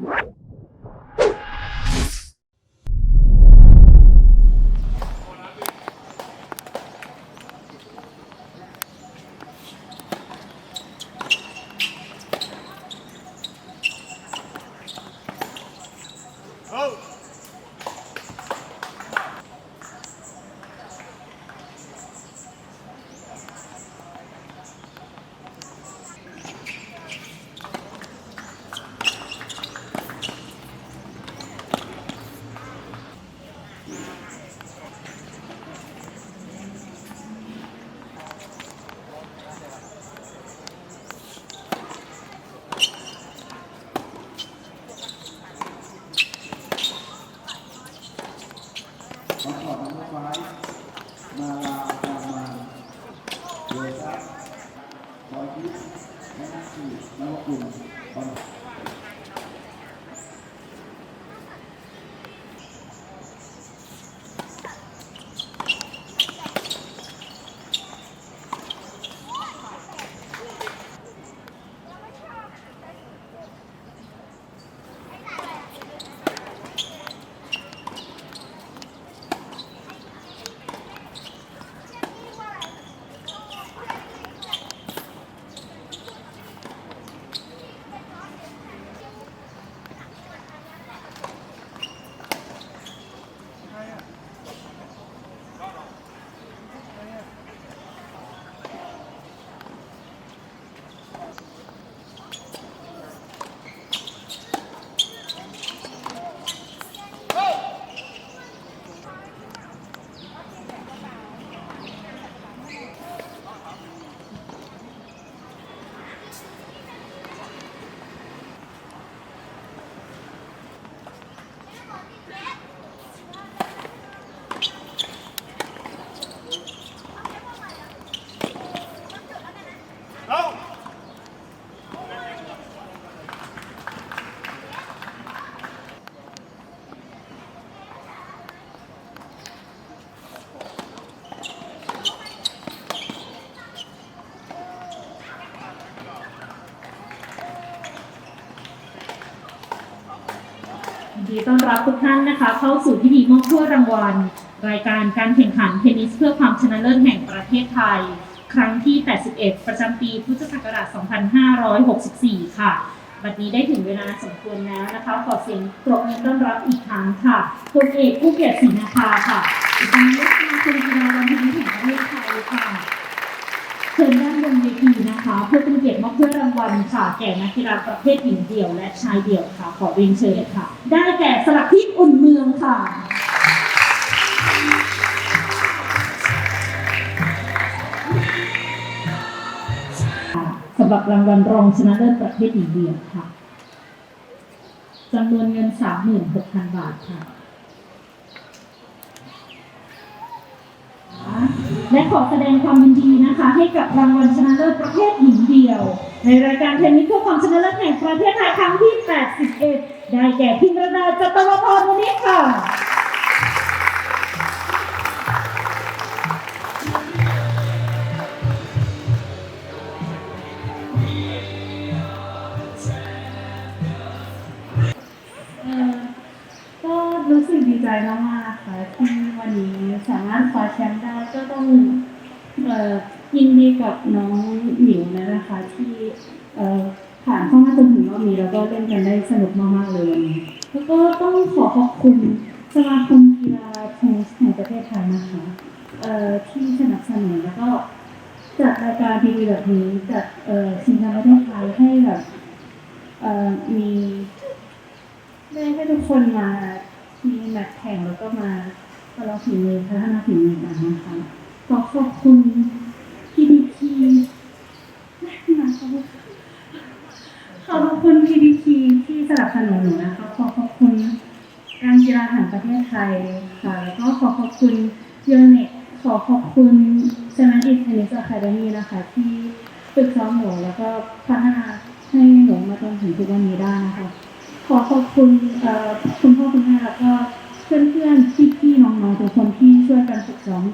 What? ขอขอบคุณฟ้มาลาตามาเดชะขอคิดแม่นสี่นวกุลขอน ดีต้อนรับทุกท่านนะคะ เข้าสู่พิธีมอบถ้วยรางวัล รายการการแข่งขันเทนนิสเพื่อความชนะเลิศแห่งประเทศไทย ครั้งที่ 81 ประจำปีพุทธศักราช 2564 ค่ะ บัดนี้ได้ถึงเวลาสมควรแล้วนะคะ ขอเสียงปรบมือต้อนรับอีกครั้งค่ะพลเอกผู้เกียรติศรีนาภาค่ะอีกทั้งนักสมาคมกีฬาวันนนิสแห่งประเทศไทยค่ะ เชิญด้านบนเวทีนะคะ เพื่อเป็นเกียรติมอบถ้วยรางวัลค่ะ แก่นักกีฬาประเภทหญิงเดี่ยว และชายเดี่ยวค่ะ ขอเรียนเชิญค่ะ ได้แก่สลักทิพย์อุ่นเมืองค่ะสำหรับรางวัลรองชนะเลิศประเภทหญิงเดี่ยวค่ะจำนวนเงิน 36,000 บาทค่ะ และขอแสดงความยินดีนะคะ ให้กับรางวัลชนะเลิศประเภทหญิงเดี่ยว ในรายการเทนนิสเพื่อความชนะเลิศแห่งประเทศไทยครั้งที่ 81 ได้แก่พิมรดาจตวพรวันนี้ค่ะเออก็รู้สึกดีใจมากๆค่ะที่วันนี้สามารถคว้าแชมป์ได้ ก็ต้องยินดีกับน้องหมิวนะคะ ที่ผ่านเข้ามาจนถึงรอบนี้แล้วก็เล่นกันได้สนุกมากๆเลยวันนี้แล้วก็ต้องขอขอบคุณสมาคมกีฬาเทนนิสแห่งประเทศไทยนะคะที่สนับสนุนแล้วก็จัดรายการดีๆแบบนี้จัดชิงแชมป์ประเทศไทยให้แบบมีได้ให้ทุกคนมามีแมตช์แข่งแล้วก็มา ประลองฝีมือพัฒนาฝีมือกันนะคะขอขอบคุณพีดีพีนะคะขอขอบคุณพีดีพีที่สนับสนุนหนูนะคะขอขอบคุณการกีฬาแห่งประเทศไทยค่ะแล้วก็ขอขอบคุณเยเน็ตขอขอบคุณเซนต์อิสเทนนิสอะคาเดมี่นะคะ ที่ฝึกซ้อมหนูแล้วก็พัฒนาให้หนูมาจนถึงทุกวันนี้ได้นะคะขอขอบคุณคุณพ่อคุณแม่แล้วก็เพื่อนเพื่ น้องๆทุกคนที่ช่วยกันฝึกซ้อม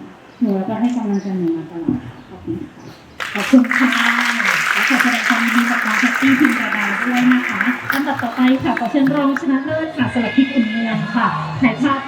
หนูแล้วก็ให้กำลังใจหนูมาตลอดค่ะขอบคุณค่ะ ขอบคุณค่ะและขอแสดงความยินดีกับน้องแพตตี้พิมพ์ดาดาด้วยนะคะลำดับต่อไปค่ะขอเชิญรองชนะเลิศค่ะสลับพี่อุ่นเมืองค่ะถ่ายภาพ